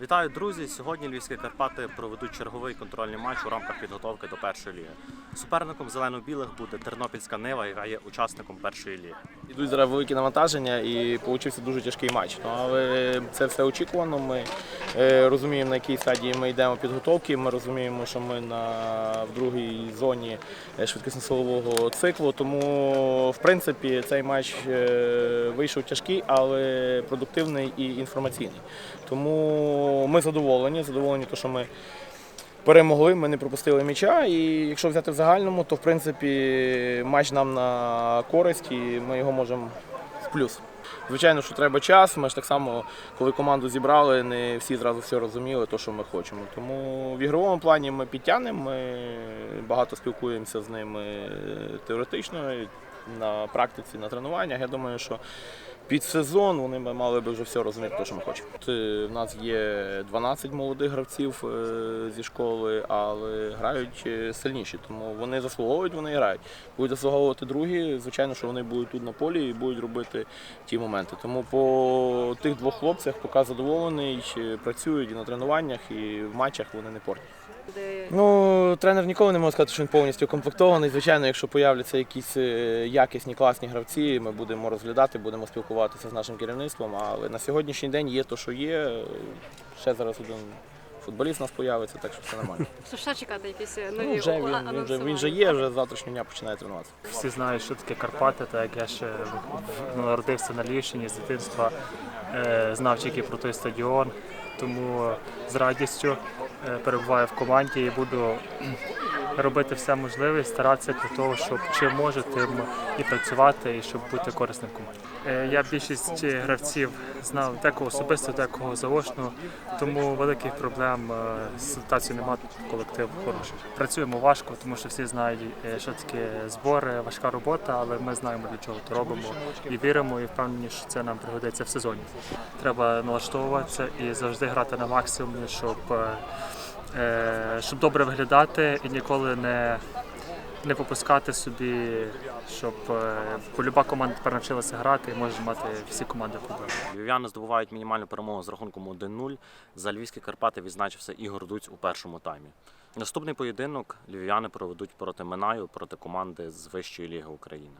Вітаю, друзі! Сьогодні Львівські Карпати проведуть черговий контрольний матч у рамках підготовки до першої ліги. Суперником зелено-білих буде Тернопільська Нива, яка є учасником першої ліги. Йдуть зараз великі навантаження і получився дуже тяжкий матч. Ну, але це все очікувано. Ми е, розуміємо, на якій стадії ми йдемо підготовки. Ми розуміємо, що ми на, в другій зоні е, швидкісно-силового циклу. Тому, в принципі, цей матч е, вийшов тяжкий, але продуктивний і інформаційний. Тому ми задоволені, задоволені, то, що ми перемогли, ми не пропустили м'яча. І якщо взяти в загальному, то в принципі матч нам на користь і ми його можемо в плюс. Звичайно, що треба час. Ми ж так само, коли команду зібрали, не всі зразу все розуміли, то, що ми хочемо. Тому в ігровому плані ми підтягнемо, ми багато спілкуємося з ними теоретично, на практиці, на тренуваннях. Я думаю, що під сезон вони мали би вже все розуміти, що ми хочемо. От, е, нас є 12 молодих гравців е, зі школи, але грають е, сильніші, тому вони заслуговують, вони грають. Будуть заслуговувати другі, звичайно, що вони будуть тут на полі і будуть робити ті моменти. Тому по тих двох хлопцях поки задоволений, працюють і на тренуваннях, і в матчах вони не портять. Ну, тренер ніколи не може сказати, що він повністю укомплектований. Звичайно, якщо появляться якісь е, якісні, класні гравці, ми будемо розглядати, будемо спілкуватися з нашим керівництвом. Але на сьогоднішній день є то, що є. Ще зараз один футболіст у нас появиться, так що все нормально. Що ще чекати якісь нові Ну, вже він, а- він, вже, він вже є, вже з завтрашнього дня починає тренуватися. Всі знають, що таке Карпати, так як я ще народився на Львівщині з дитинства, е, знав тільки про той стадіон, тому з радістю е, перебуваю в команді і буду робити все можливе, старатися для того, щоб чим можу, тим і працювати, і щоб бути корисним команді. Е, Я більшість гравців знав декого особисто, декого заочно, тому великих проблем е, з ситуацією немає, колектив хороший. Працюємо важко, тому що всі знають, е, що таке збори, важка робота, але ми знаємо, для чого то робимо і віримо, і впевнені, що це нам пригодиться в сезоні. Треба налаштовуватися і завжди грати на максимум, щоб, е, е, щоб добре виглядати і ніколи не. Не попускати собі, щоб е, бо команда тепер навчилася грати і може мати всі команди проблеми. Львів'яни здобувають мінімальну перемогу з рахунком 1-0. За Львівські Карпати відзначився Ігор Дуць у першому таймі. Наступний поєдинок львів'яни проведуть проти Минаю, проти команди з Вищої ліги України.